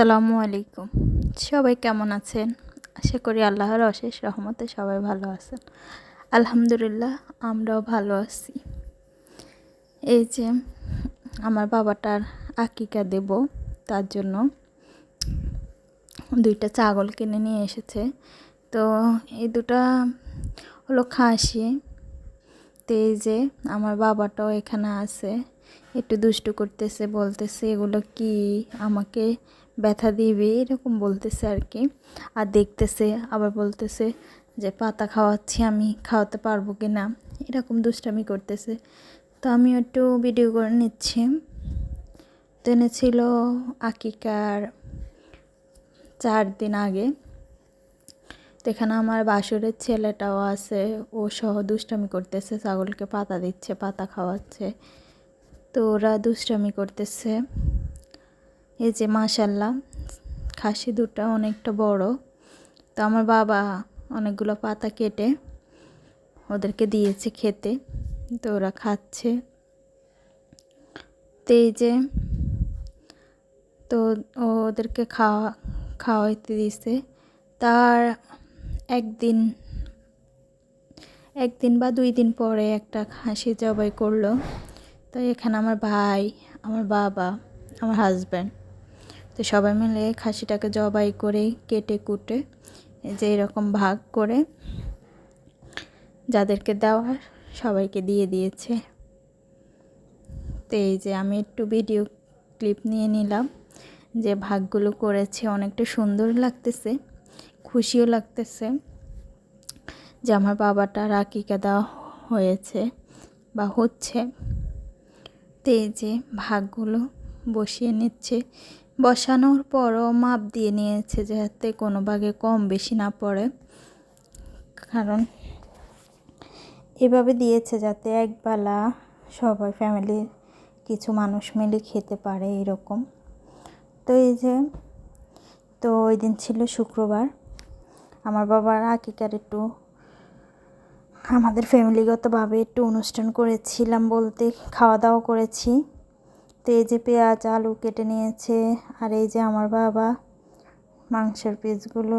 আসসালামু আলাইকুম। সবাই কেমন আছেন? আশা করি আল্লাহর অশেষ রহমতে সবাই ভালো আছেন। আলহামদুলিল্লাহ, আমরাও ভালো আছি। এই যে, আমার বাবাটার আকিকা দেব, তার জন্য দুইটা ছাগল কিনে নিয়ে এসেছে। তো এই দুটা হলো খাসি। তো এই যে, আমার বাবাটাও এখানে আছে। একটু দুষ্টু করতেছে, বলতেছে, এগুলো কি? আমাকে ব্যথা দিবে, এরকম বলতেছে আর কি আর দেখতেছে, আবার বলতেছে যে, পাতা খাওয়াচ্ছি, আমি খাওয়াতে পারব কি না? এরকম দুষ্টামি করতেছে। তো আমি একটু ভিডিও করে নিচ্ছি। তো এনেছিল আকিকার চার দিন আগে। তো এখানে আমার বাসুরের ছেলেটাও আছে, ও সহ দুষ্টামি করতেছে, ছাগলকে পাতা দিচ্ছে, পাতা খাওয়াচ্ছে। তো ওরা দুষ্টামি করতেছে। এই যে মাশাল্লাহ, খাসি দুটা অনেকটা বড়। তো আমার বাবা অনেকগুলো পাতা কেটে ওদেরকে দিয়েছে খেতে, তো ওরা খাচ্ছে। তো এই যে তো ওদেরকে খাওয়া, খাওয়াইতে দিছে। তার একদিন একদিন বা দুই দিন পরে একটা খাসি জবাই করল। তো এখানে আমার ভাই, আমার বাবা, আমার হাজব্যান্ড তো সবাই মিলে খাসিটাকে জবাই করে কেটে কুটে যে এরকম ভাগ করে যাদেরকে দেওয়ার সবাইকে দিয়ে দিয়েছে। তো এই যে আমি একটু ভিডিও ক্লিপ নিয়ে নিলাম যে ভাগগুলো করেছে, অনেকটা সুন্দর লাগতেছে, খুশিও লাগতেছে যে আমার বাবাটা রাকিকা দেওয়া হয়েছে বা হচ্ছে। তো যে ভাগগুলো বসিয়ে নিচ্ছে বসানোর পরও মাপ দিয়ে নিয়েছে যাতে কোনো ভাগে কম বেশি না পড়ে। কারণ এভাবে দিয়েছে যাতে একবেলা সবাই ফ্যামিলির কিছু মানুষ মিলে খেতে পারে এরকম। তো এই যে, তো ওই দিন ছিল শুক্রবার। আমার বাবার আকিকার একটু আমাদের ফ্যামিলিগতভাবে একটু অনুষ্ঠান করেছিলাম বলতে খাওয়া দাওয়া করেছি। তো এই যে পেঁয়াজ, আলু কেটে নিয়েছে আর এই যে আমার বাবা মাংসের পিসগুলো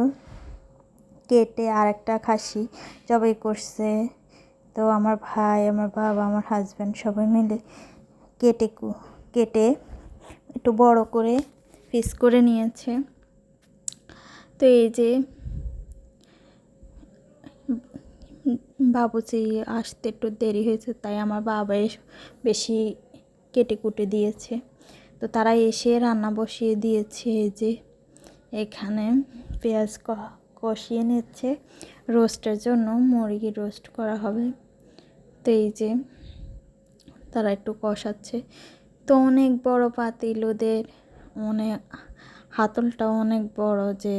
কেটে আর একটা খাসি জবাই করছে। তো আমার ভাই, আমার বাবা, আমার হাজব্যান্ড সবাই মিলে কেটে কেটে একটু বড় করে পিস করে নিয়েছে। তো এই যে বাবুচি আসতে একটু দেরি হয়েছে, তাই আমার বাবা বেশি কেটে কুটে দিয়েছে। তো তারা এসে রান্না বসিয়ে দিয়েছে যে এখানে পেঁয়াজ কষিয়ে নিচ্ছে। রোস্টের জন্য মুরগি রোস্ট করা হবে। তো এই যে তারা একটু কষাচ্ছে। তো অনেক বড় পাতিল ওদের অনেক হাতলটা অনেক বড় যে,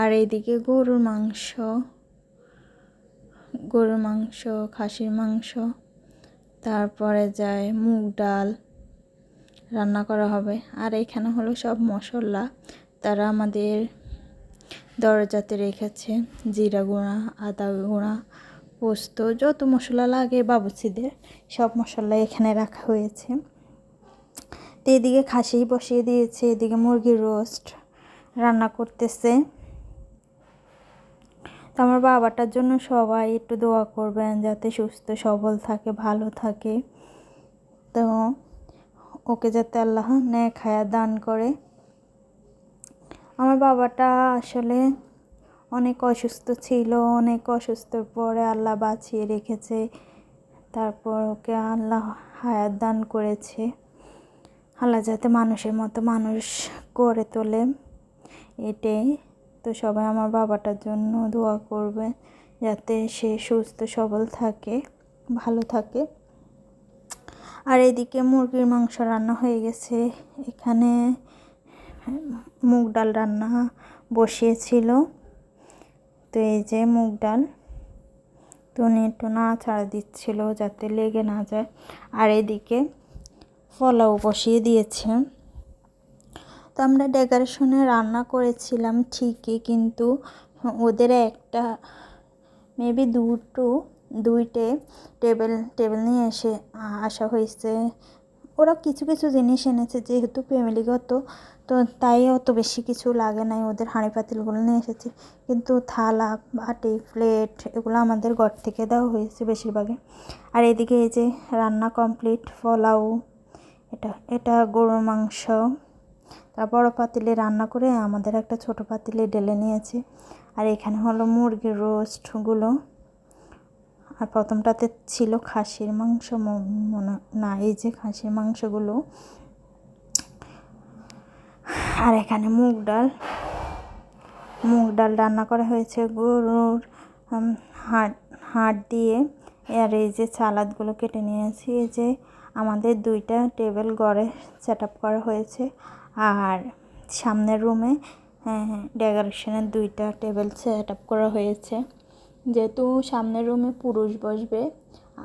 আর এইদিকে গরুর মাংস গরুর মাংস, খাসির মাংস তারপরে যায় মুগ ডাল রান্না করা হবে। আর এখানে হলো সব মশলা। তারা আমাদের দরজাতে রেখেছে জিরা গুঁড়া, আদা গুঁড়া, পোস্ত, যত মশলা লাগে বাবুচিদের সব মশলা এখানে রাখা হয়েছে। তো এদিকে খাসি বসিয়ে দিয়েছে, এদিকে মুরগির রোস্ট রান্না করতেছে। তো আমার বাবাটার জন্য সবাই একটু দোয়া করবেন যাতে সুস্থ, সবল থাকে, ভালো থাকে। তো ওকে যাতে আল্লাহ ন্যায় খায়া দান করে। আমার বাবাটা আসলে অনেক অসুস্থ ছিল, অনেক অসুস্থর পরে আল্লাহ বাঁচিয়ে রেখেছে। তারপর ওকে আল্লাহ হায়াত দান করেছে। আল্লাহ যাতে মানুষের মতো মানুষ করে তোলে। এটাই। তো সবাই আমার বাবাটার জন্য দোয়া করবে যাতে সে সুস্থ, সবল থাকে, ভালো থাকে। আর এদিকে মুরগির মাংস রান্না হয়ে গেছে। এখানে মুগ ডাল রান্না বসিয়েছিল। তো এই যে মুগ ডাল। তো উনি একটু ছাড়া দিচ্ছিল যাতে লেগে না যায়। আর এদিকে ফলাও বসিয়ে দিয়েছে। তো আমরা ডেকোরেশনে রান্না করেছিলাম ঠিকই, কিন্তু ওদের একটা মেবি দুটো, দুইটে টেবিল টেবিল নিয়ে এসে আসা হয়েছে। ওরা কিছু কিছু জিনিস এনেছে যেহেতু ফ্যামিলিগত, তো তাই অত বেশি কিছু লাগে নাই ওদের হাঁড়ি পাতিলগুলো নিয়ে এসেছি। কিন্তু থালা, বাটি, প্লেট এগুলো আমাদের ঘর থেকে দেওয়া হয়েছে বেশিরভাগই। আর এদিকে এই যে রান্না কমপ্লিট, পোলাও, এটা এটা গরুর মাংস। তার বড় পাতিলে রান্না করে আমাদের একটা ছোট পাতিলে ঢেলে নিয়েছি। আর এখানে হলো মুরগির রোস্টগুলো। আর প্রথমটাতে ছিল খাসির মাংস মনে, না, এই যে খাসির মাংসগুলো। আর এখানে মুগ ডাল। মুগ ডাল রান্না করা হয়েছে গরুর হাড় হাড় দিয়ে। আর এই যে সালাদগুলো কেটে নিয়েছি। এই যে আমাদের দুইটা টেবিল গড়ে সেট করা হয়েছে। আর সামনের রুমে ডেকোরেশনের দুইটা টেবিল সেট আপ করা হয়েছে। যেহেতু সামনের রুমে পুরুষ বসবে,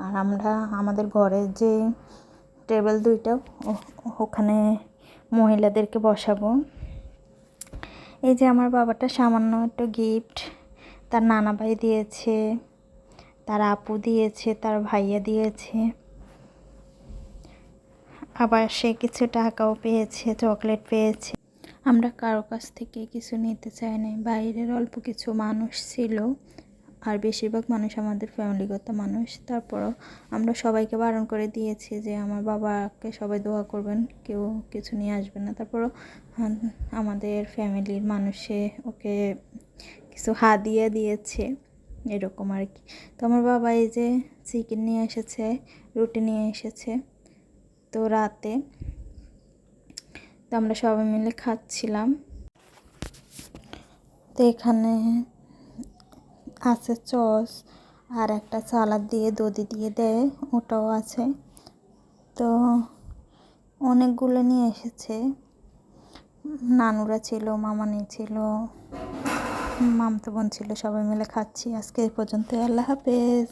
আর আমরা, আমাদের ঘরের যে টেবিল দুইটা ওখানে মহিলাদেরকে বসাবো। এই যে আমার বাবাটা সামান্য একটা গিফট তার নানা ভাই দিয়েছে, তার আপু দিয়েছে, তার ভাইয়া দিয়েছে। আবার সে কিছু টাকাও পেয়েছে, চকলেট পেয়েছে। আমরা কারও কাছ থেকে কিছু নিতে চাই নাই। বাইরের অল্প কিছু মানুষ ছিল, আর বেশিরভাগ মানুষ আমাদের ফ্যামিলিগত মানুষ। তারপরও আমরা সবাইকে বারণ করে দিয়েছি যে, আমার বাবাকে সবাই দোয়া করবেন, কেউ কিছু নিয়ে আসবেন না। তারপরও আমাদের ফ্যামিলির মানুষে ওকে কিছু হাদিয়া দিয়েছে, এরকম আর কি। তো আমার বাবা এই যে চিকেন নিয়ে এসেছে, রুটি নিয়ে এসেছে তো রাতে তো আমরা সবাই মিলে খাচ্ছিলাম। তো এখানে আছে চস আর একটা সালাদ দিয়ে, দধি দিয়ে দেয়, ওটাও আছে। তো অনেকগুলো নিয়ে এসেছে। নানুরা ছিল, মামানি ছিল, মামতো বোন ছিল, সবাই মিলে খাচ্ছি। আজকে এই পর্যন্ত আল্লাহ হাফেজ।